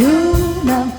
You're not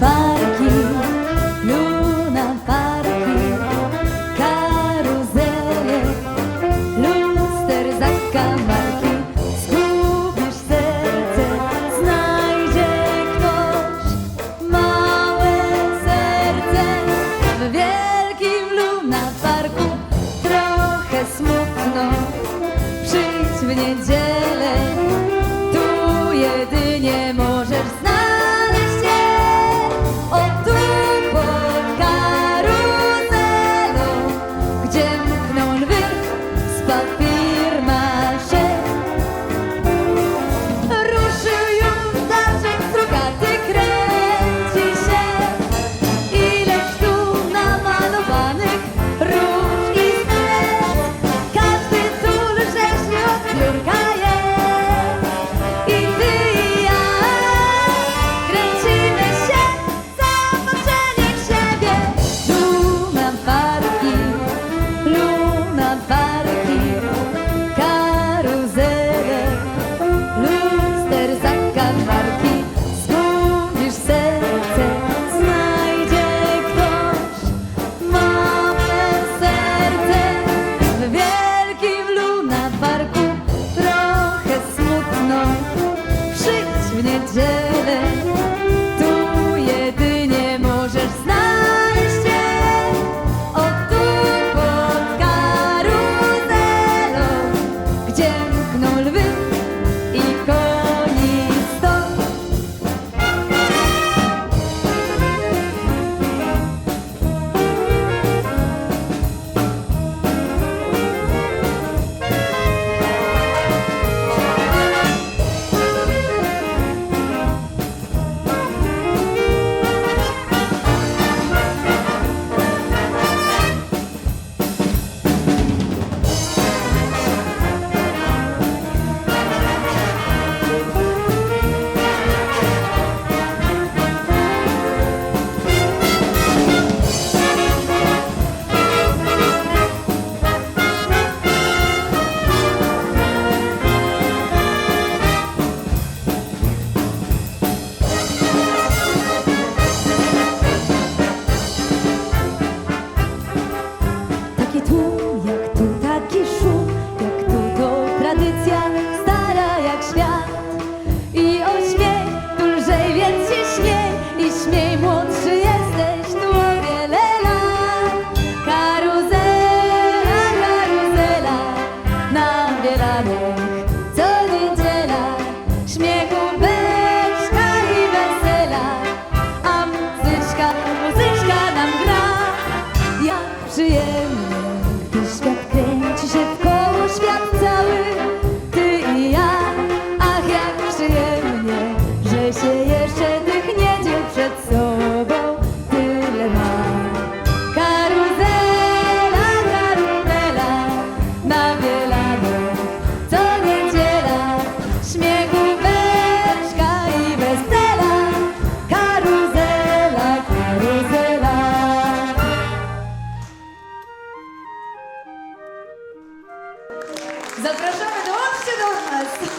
Zapraszamy, dołączcie do nas!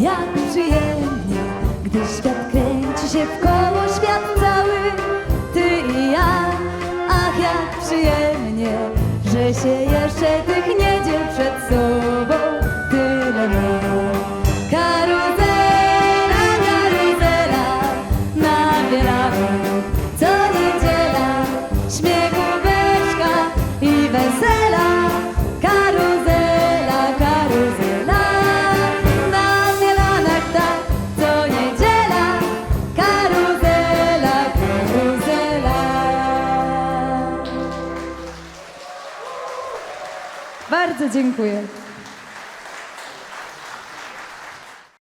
Jak przyjemnie, gdy świat kręci się w koło. Bardzo dziękuję.